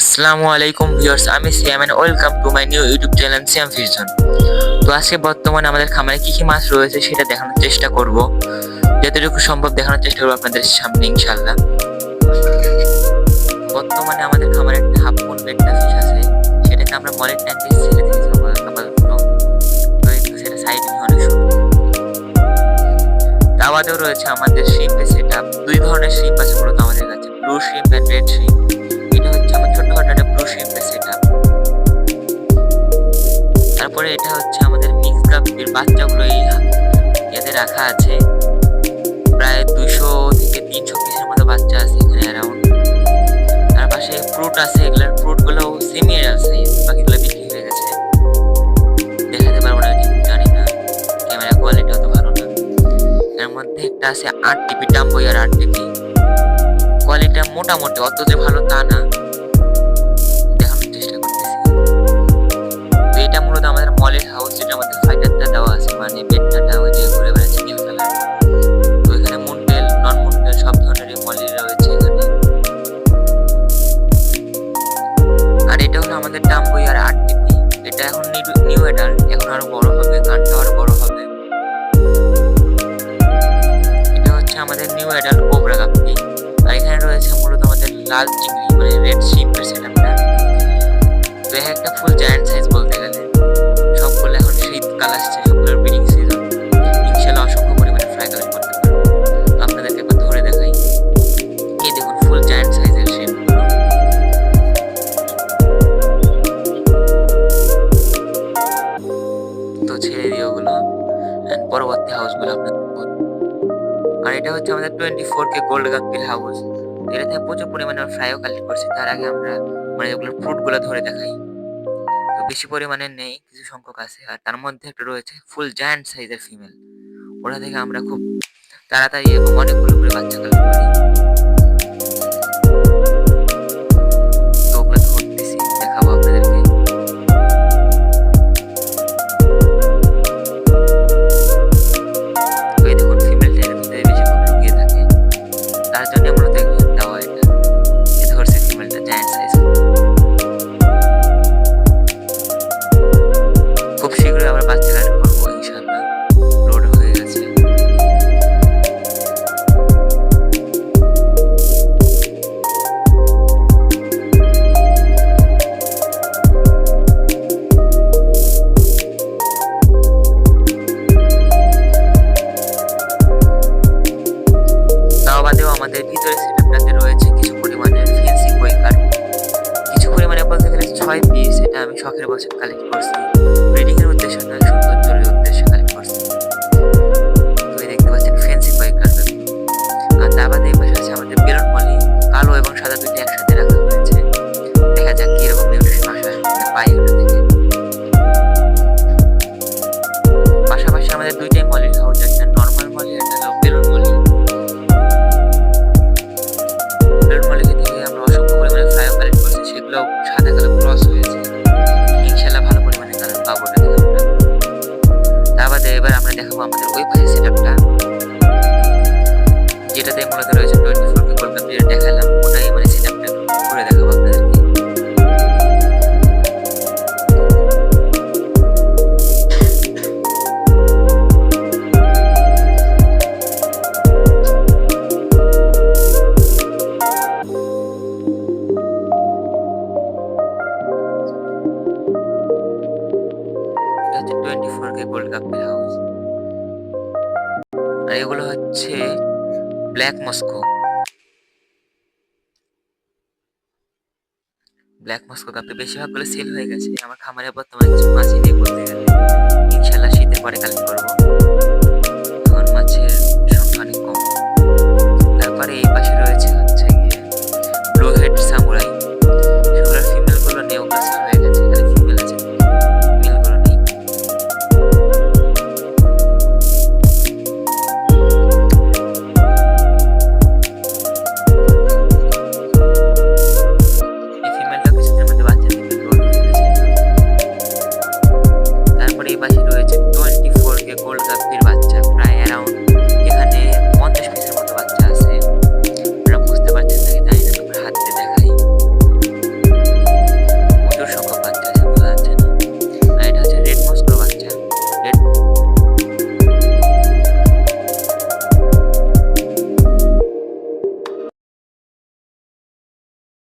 আসসালামু আলাইকুম ভিউয়ার্স, আমি Siam and welcome to my new YouTube channel Siam fusion তো আজকে বর্তমানে আমাদের খামারে কি কি মাছ রয়েছে সেটা দেখানোর চেষ্টা করব। যতটুকু সম্ভব দেখানোর চেষ্টা করব আপনাদের সামনে ইনশাল্লাহ বর্তমানে আমাদের খামারে একটা হাফ মুন বেডটা ফিশ আছে, সেটাকে আমরা মলের ট্যাঙ্কে ছেড়ে দিয়েছি রয়েছে আমাদের শিম্পের সেট দুই ধরনের শিম্প আছে মূলত আমাদের কাছে। Blue shrimp and red shrimp এটা হচ্ছে আমার ছোট্টখাটো একটা ব্লু শিম্পের সেট তারপরে এটা হচ্ছে আমাদের মিক্স গাপির বাচ্চাগুলো এই এতে রাখা আছে। প্রায় দুশো থেকে তিনশো পিসের মতো বাচ্চা আছে এখানে অ্যারাউন্ড তার পাশে ফ্রুট আছে, এগুলোর ফ্রুটগুলো সেমি আছে, বাকিগুলো বিক্রি হয়ে গেছে। দেখাতে পারব না, ঠিক জানি না। ক্যামেরা কোয়ালিটি অত ভালো না। এর মধ্যে একটা আছে আট টিপি ডাম্বই আর আট টিপি মোটামুটি, অত যে ভালো তা না। দেখানোর চেষ্টা করতেছি। তো এটা মূলত আমাদের মলের হাউস যেটা আমাদের ফাইটারটা দেওয়া আছে মানে বেডটা ওই যে ঘুরে বেড়াচ্ছে নীল কালার তো এখানে মুন্ডেল নন মুন্ডেল সব ধরনেরই মলের রয়েছে এখানে। আর এটা হলো আমাদের ডাম্বই আর আট টিপি এটা এখন নিউ অ্যাডাল্ট এখন আরও বড় হবে কানটা আরও বড় হবে। এটা হচ্ছে আমাদের নিউ অ্যাডাল্ট কোবরা কাপি লাল মানে রেড শিম্পের সেটআপটা তো এক একটা ফুল জায়ান্ট সাইজ বলতে গেলে সবগুলো এখন শীতকাল আসছে, সবগুলোর ব্রিডিং সিজন ইনশাল্লাহ অসংখ্য পরিমাণে ফ্রাই কালেক্ট করতে পারব। আপনাদেরকে একবার ধরে দেখাই। এই দেখুন ফুল জায়ান্ট সাইজের শিম্পগুলো তো ছেড়ে দিই ওগুলো পরবর্তী হাউসগুলো আপনাদের। আর এটা হচ্ছে আমাদের টোয়েন্টি ফোর কে গোল্ড গাপ্পির হাউস এটা থেকে প্রচুর পরিমাণে ফ্রাইও কালেক্ট করছি। তার আগে আমরা মানে ওগুলোর ফ্রুটগুলো ধরে দেখাই। তো বেশি পরিমাণে নেই, কিছু সংখ্যক আছে। আর তার মধ্যে একটা রয়েছে ফুল জায়ান্ট সাইজের ফিমেল ওটা থেকে আমরা খুব তাড়াতাড়ি এবং অনেকগুলো করে বাচ্চা কালেক্ট করি। আমাদের ভিতরে সেটআপটাতে রয়েছে কিছু পরিমাণে ফেন্সি কোয়েকার কিছু পরিমাণে বলতে গেলে ছয় পিস এটা আমি শখের বছর কালেক্ট করছি। ব্রিডিং এর উদ্দেশ্যে সুন্দর হচ্ছে টোয়েন্টি ফোর কে গোল্ড কাপের হাউস আর এগুলো হচ্ছে ব্ল্যাক মস্কো ব্ল্যাক মস্কো কাপে বেশিরভাগগুলো সেল হয়ে গেছে। আমার খামারে বর্তমানে কিছু মাছই নেই বলতে গেলে ইনশাল্লাহ শীতের পরে কালেক্ট করব।